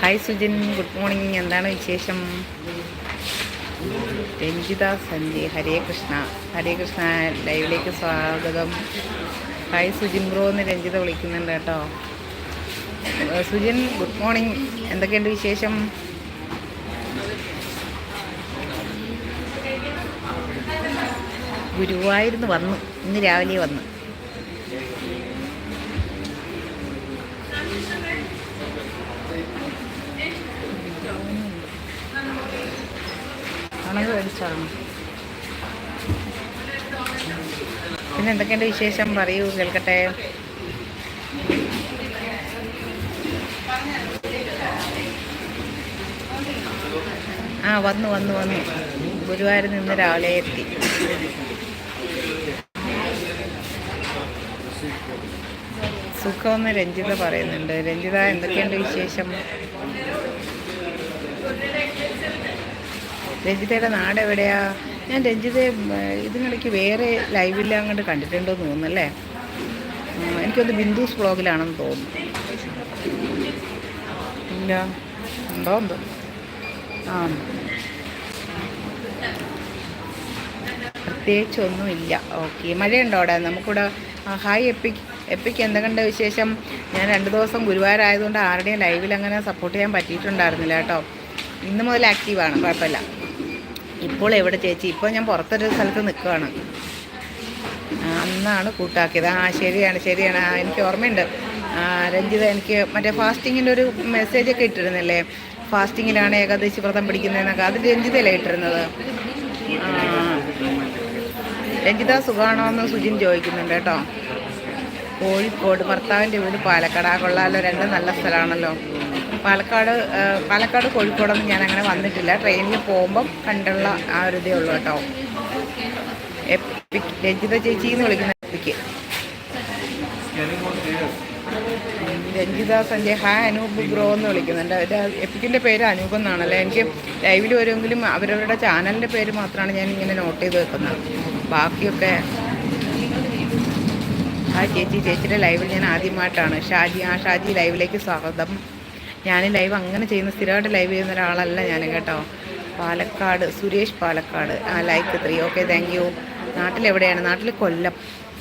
Hi Sujin good morning എന്താണ് വിശേഷം? രഞ്ജിത സഞ്ജയ് ഹരേ കൃഷ്ണ. ഹരേ കൃഷ്ണ ലൈവിലേക്ക് സ്വാഗതം. ഹായ് സുജിൻ ബ്രോ എന്ന് രഞ്ജിത വിളിക്കുന്നുണ്ട് കേട്ടോ. സുജിൻ ഗുഡ് മോർണിംഗ് എന്തൊക്കെയുണ്ട് വിശേഷം? ഗുരുവായൂർന്ന് വന്നു. ഇന്ന് രാവിലെ വന്നു. ഉണങ്ങ് മേടിച്ചാണോ പിന്നെ എന്തൊക്കെയുണ്ട് വിശേഷം? പറയൂ കേൾക്കട്ടെ. ആ വന്നു വന്നു വന്നു. ഗുരുവായൂർ നിന്ന് രാവിലെ എത്തി. സുഖമെന്ന് രഞ്ജിത പറയുന്നുണ്ട്. രഞ്ജിത എന്തൊക്കെയുണ്ട് വിശേഷം? രഞ്ജിതയുടെ നാട് എവിടെയാ ഞാൻ രഞ്ജിതയെ ഇതിനിടയ്ക്ക് വേറെ ലൈവില്ല അങ്ങോട്ട് കണ്ടിട്ടുണ്ടോ എന്ന് തോന്നുന്നല്ലേ എനിക്കൊന്ന് ബിന്ദുസ് വ്ളോഗിലാണെന്ന് തോന്നുന്നു. ഇല്ല ഉണ്ടോ എന്തോ ആ. പ്രത്യേകിച്ച് ഒന്നുമില്ല ഓക്കെ മഴയുണ്ടോ അവിടെ? നമുക്കിവിടെ ഹായ് എപ്പിക്ക് എപ്പിക്ക് എന്തൊക്കെയുണ്ട് വിശേഷം? ഞാൻ രണ്ട് ദിവസം ഗുരുവായൂരായതുകൊണ്ട് ആരുടെയും ലൈവിൽ അങ്ങനെ സപ്പോർട്ട് ചെയ്യാൻ പറ്റിയിട്ടുണ്ടായിരുന്നില്ല കേട്ടോ. ഇന്ന് മുതൽ ആക്റ്റീവാണ് കുഴപ്പമില്ല. ഇപ്പോൾ എവിടെ ചേച്ചി? ഇപ്പോൾ ഞാൻ പുറത്തൊരു സ്ഥലത്ത് നിൽക്കുകയാണ്. അന്നാണ് കൂട്ടാക്കിയത്. ആ ശരിയാണ് ശരിയാണ്. ആ, എനിക്ക് ഓർമ്മയുണ്ട്. രഞ്ജിത എനിക്ക് മറ്റേ ഫാസ്റ്റിങ്ങിന്റെ ഒരു മെസ്സേജൊക്കെ ഇട്ടിരുന്നില്ലേ? ഫാസ്റ്റിങ്ങിലാണ് ഏകാദശി വ്രതം പിടിക്കുന്നതെന്നൊക്കെ. അത് രഞ്ജിതയല്ലേ ഇട്ടിരുന്നത്? രഞ്ജിത സുഖമാണോ എന്ന് സുജിൻ ചോദിക്കുന്നുണ്ട് കേട്ടോ. കോഴിക്കോട് ഭർത്താവിന്റെ വീട് പാലക്കാട്. ആ കൊള്ളാലോ. രണ്ടും നല്ല സ്ഥലമാണല്ലോ. പാലക്കാട് പാലക്കാട് കോഴിക്കോടൊന്നും ഞാൻ അങ്ങനെ വന്നിട്ടില്ല. ട്രെയിനിൽ പോകുമ്പം കണ്ടുള്ള ആ ഒരു ഇതേ ഉള്ളൂ കേട്ടോ. രഞ്ജിത ചേച്ചി എന്ന് വിളിക്കുന്ന epic Ranjitha Sanjay hi Anoop bro എന്ന് വിളിക്കുന്നുണ്ട്. അവരുടെ എപ്പിക്കിന്റെ പേര് അനൂപ് എന്നാണല്ലേ? എനിക്ക് ലൈവിൽ വരുമെങ്കിലും അവരവരുടെ ചാനലിന്റെ പേര് മാത്രമാണ് ഞാൻ ഇങ്ങനെ നോട്ട് ചെയ്ത് വെക്കുന്നത്. ബാക്കിയൊക്കെ ആ ചേച്ചി ചേച്ചിയുടെ ലൈവിൽ ഞാൻ ആദ്യമായിട്ടാണ്. ഷാജി ആ ഷാജി ലൈവിലേക്ക് സ്വാഗതം. ഞാൻ ലൈവ് അങ്ങനെ ചെയ്യുന്ന സ്ഥിരമായിട്ട് ലൈവ് ചെയ്യുന്ന ഒരാളല്ല ഞാൻ കേട്ടോ. പാലക്കാട് സുരേഷ് പാലക്കാട്. ആ like three okay thank you നാട്ടിലെവിടെയാണ് നാട്ടിൽ കൊല്ലം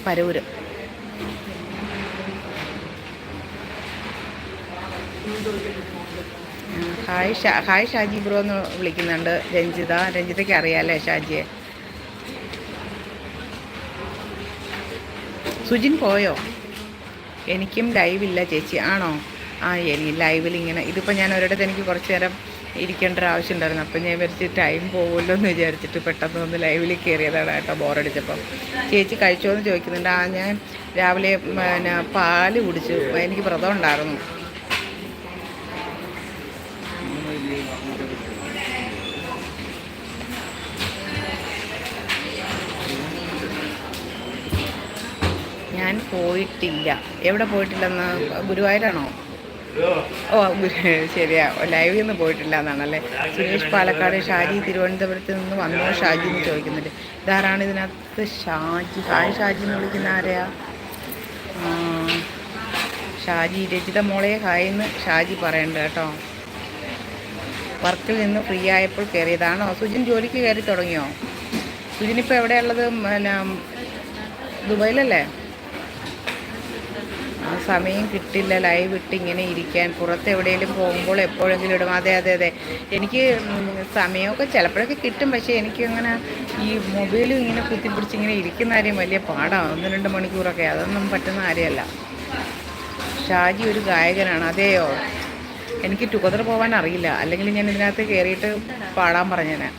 പരൂര്. ഹായ് ഷാ ഹായ് ഷാജി ബ്രോ എന്ന് വിളിക്കുന്നുണ്ട്. രഞ്ജിത രഞ്ജിതയ്ക്ക് അറിയാമല്ലേ ഷാജിയെ. സുജിൻ പോയോ? എനിക്കും ലൈവ് ഇല്ല ചേച്ചി. ആണോ? ആ എനിക്ക് ലൈവിൽ ഇങ്ങനെ ഇതിപ്പോൾ ഞാൻ ഒരിടത്ത് എനിക്ക് കുറച്ച് നേരം ഇരിക്കേണ്ട ഒരു ആവശ്യം ഉണ്ടായിരുന്നു. അപ്പം ഞാൻ വിചാരിച്ച് ടൈം പോകുമല്ലോ എന്ന് വിചാരിച്ചിട്ട് പെട്ടെന്ന് ഒന്ന് ലൈവിൽ കയറിയതാണ് കേട്ടോ ബോറടിച്ചപ്പം ചേച്ചി കഴിച്ചോ എന്ന് ചോദിക്കുന്നുണ്ട്. ആ ഞാൻ രാവിലെ പിന്നെ പാൽ കുടിച്ചു. എനിക്ക് വ്രതം ഉണ്ടായിരുന്നു. ഞാൻ പോയിട്ടില്ല. എവിടെ പോയിട്ടില്ലെന്ന്? ഗുരുവായൂരാണോ? ഓ ശരിയാ. ലൈവിൽ നിന്ന് പോയിട്ടില്ല എന്നാണല്ലേ? സുരേഷ് പാലക്കാട് ഷാജി തിരുവനന്തപുരത്ത് നിന്ന് വന്നോ ഷാജി എന്ന് ചോദിക്കുന്നുണ്ട്. ഇതാരാണ് ഇതിനകത്ത് ഷാജി? ഹായ് ഷാജി എന്ന് വിളിക്കുന്ന ആരെയാ? ഷാജി രചിത മോളെ ഹായ് എന്ന് ഷാജി പറയണ്ട കേട്ടോ. വർക്കിൽ നിന്ന് ഫ്രീ ആയപ്പോൾ കയറിയതാണോ? സുജിൻ ജോലിക്ക് കയറി തുടങ്ങിയോ? സുജിനിപ്പോൾ എവിടെയുള്ളത് പിന്നെ ദുബായിലല്ലേ? സമയം കിട്ടില്ല ലൈവ് ഇട്ട് ഇങ്ങനെ ഇരിക്കാൻ. പുറത്ത് എവിടെയെങ്കിലും പോകുമ്പോൾ എപ്പോഴെങ്കിലും ഇടും. അതെ അതെ അതെ. എനിക്ക് സമയമൊക്കെ ചിലപ്പോഴൊക്കെ കിട്ടും. പക്ഷേ എനിക്ക് അങ്ങനെ ഈ മൊബൈലും ഇങ്ങനെ കുത്തിപ്പിടിച്ച് ഇങ്ങനെ ഇരിക്കുന്ന കാര്യം വലിയ പാടാണ് ഒന്ന് രണ്ട് മണിക്കൂറൊക്കെ. അതൊന്നും പറ്റുന്ന കാര്യമല്ല. ഷാജി ഒരു ഗായകനാണ്. അതെയോ? എനിക്ക് ടുഗദർ പോകാൻ അറിയില്ല. അല്ലെങ്കിൽ ഞാൻ ഇതിനകത്ത് കയറിയിട്ട് പാടാൻ പറഞ്ഞേനെ.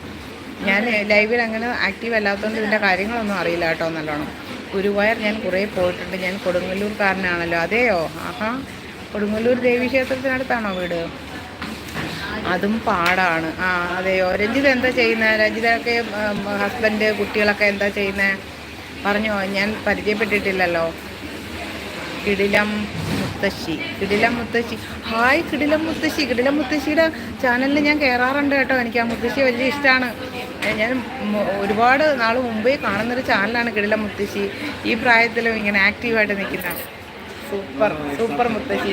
ഞാൻ ലൈവിൽ അങ്ങനെ ആക്റ്റീവ് അല്ലാത്തതുകൊണ്ട് ഇതിന്റെ കാര്യങ്ങളൊന്നും അറിയില്ല കേട്ടോ നല്ലോണം. ഗുരുവായൂർ ഞാൻ കുറേ പോയിട്ടുണ്ട്. ഞാൻ കൊടുങ്ങല്ലൂർക്കാരനാണല്ലോ അതെയോ? ആഹാ. കൊടുങ്ങല്ലൂർ ദേവി ക്ഷേത്രത്തിനടുത്താണോ വീട്? അതും പാടാണ്. ആ അതെയോ? രഞ്ജിത എന്താ ചെയ്യുന്നത് രഞ്ജിതൊക്കെ ഹസ്ബൻഡ് കുട്ടികളൊക്കെ എന്താ ചെയ്യുന്നത് പറഞ്ഞോ. ഞാൻ പരിചയപ്പെട്ടിട്ടില്ലല്ലോ. കിടിലം മുത്തശ്ശി. കിടിലം മുത്തശ്ശി. ഹായ് കിടിലം മുത്തശ്ശി. കിടിലം മുത്തശ്ശിയുടെ ചാനലിൽ ഞാൻ കയറാറുണ്ട് കേട്ടോ. എനിക്ക് ആ മുത്തശ്ശി വലിയ ഇഷ്ടമാണ് ഞാൻ ഒരുപാട് നാൾ മുമ്പേ കാണുന്നൊരു ചാനലാണ് കിടില മുത്തശ്ശി. ഈ പ്രായത്തിലും ഇങ്ങനെ ആക്റ്റീവായിട്ട് നിൽക്കുന്ന. സൂപ്പർ സൂപ്പർ മുത്തശ്ശി.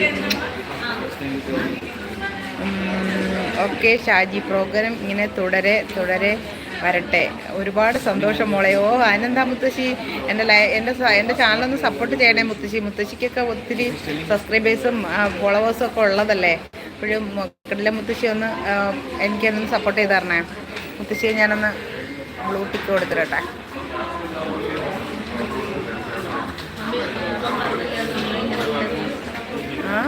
ഓക്കെ ഷാജി പ്രോഗ്രാം ഇങ്ങനെ തുടരെ തുടരെ വരട്ടെ. ഒരുപാട് സന്തോഷം മോളെ. ഓ അതിനെന്താ മുത്തശ്ശി? എന്റെ ലൈ എന്റെ എന്റെ ചാനലൊന്ന് സപ്പോർട്ട് ചെയ്യണേ മുത്തശ്ശി. മുത്തശ്ശിക്കൊക്കെ ഒത്തിരി സബ്സ്ക്രൈബേഴ്സും ഫോളോവേഴ്സും ഒക്കെ ഉള്ളതല്ലേ? അപ്പോഴും കിടില മുത്തശ്ശി ഒന്ന് എനിക്കൊന്ന് സപ്പോർട്ട് ചെയ്ത് തരണേ. മുത്തശ്ശിയെ ഞാനൊന്ന് ബ്ലൂ ടിക്ക് കൊടുത്തിരട്ടെ ആ?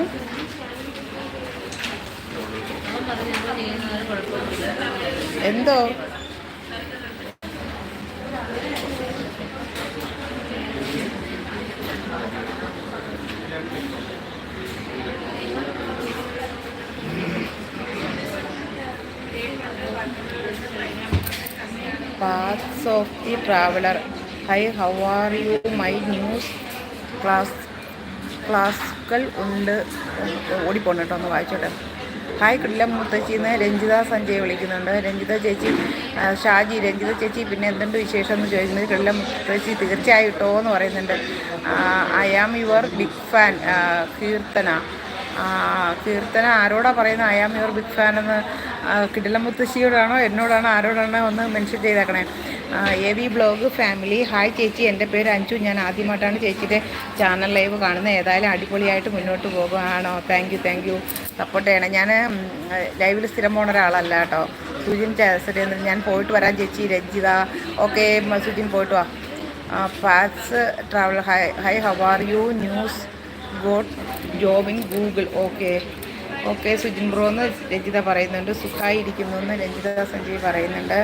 എന്തോ? Parts of the traveller hi how are you my news class ക്ലാസുകൾ ഉണ്ട്. ഓടിപ്പോണ്ട് കേട്ടോ ഒന്ന് വായിച്ചോട്ടെ. ഹായ് കിടിലം മുത്തച്ചിന്ന് രഞ്ജിത സഞ്ജയ് വിളിക്കുന്നുണ്ട്. രഞ്ജിത ചേച്ചി ഷാജി രഞ്ജിത ചേച്ചി പിന്നെ എന്തുണ്ട് വിശേഷം എന്ന് ചോദിക്കുന്നത് കിടിലം മുത്തച്ചി തീർച്ചയായിട്ടോ എന്ന് പറയുന്നുണ്ട്. I am your big fan Keerthana. Keerthana ആരോടാ പറയുന്നത്? I am your big fan എന്ന് കിടിലം മുത്തശ്ശിയോടാണോ? എന്നോടാണോ? ആരോടാണോ ഒന്ന് മെൻഷൻ ചെയ്തേക്കണേ. A V blog family hi ചേച്ചി. എന്റെ പേര് അഞ്ചു ഞാൻ ആദ്യമായിട്ടാണ് ചേച്ചിയുടെ ചാനൽ ലൈവ് കാണുന്നത്. ഏതായാലും അടിപൊളിയായിട്ട് മുന്നോട്ട് പോകുകയാണോ? Thank you thank you support ചെയ്യണം. ഞാൻ ലൈവിൽ സ്ഥിരം പോണ ഒരാളല്ല കേട്ടോ. സുജിൻ സുരേന്ദ്രൻ ഞാൻ പോയിട്ട് വരാം ചേച്ചി. രഞ്ജിത. ഓക്കെ സുജിൻ പോയിട്ട് വാ. Pats travel. Hi hi how are you news got job in Google okay. Okay Sujin bro എന്ന് രഞ്ജിത പറയുന്നുണ്ട്. സുഖായിരിക്കുന്നു എന്ന് രഞ്ജിത സഞ്ജയ് പറയുന്നുണ്ട്.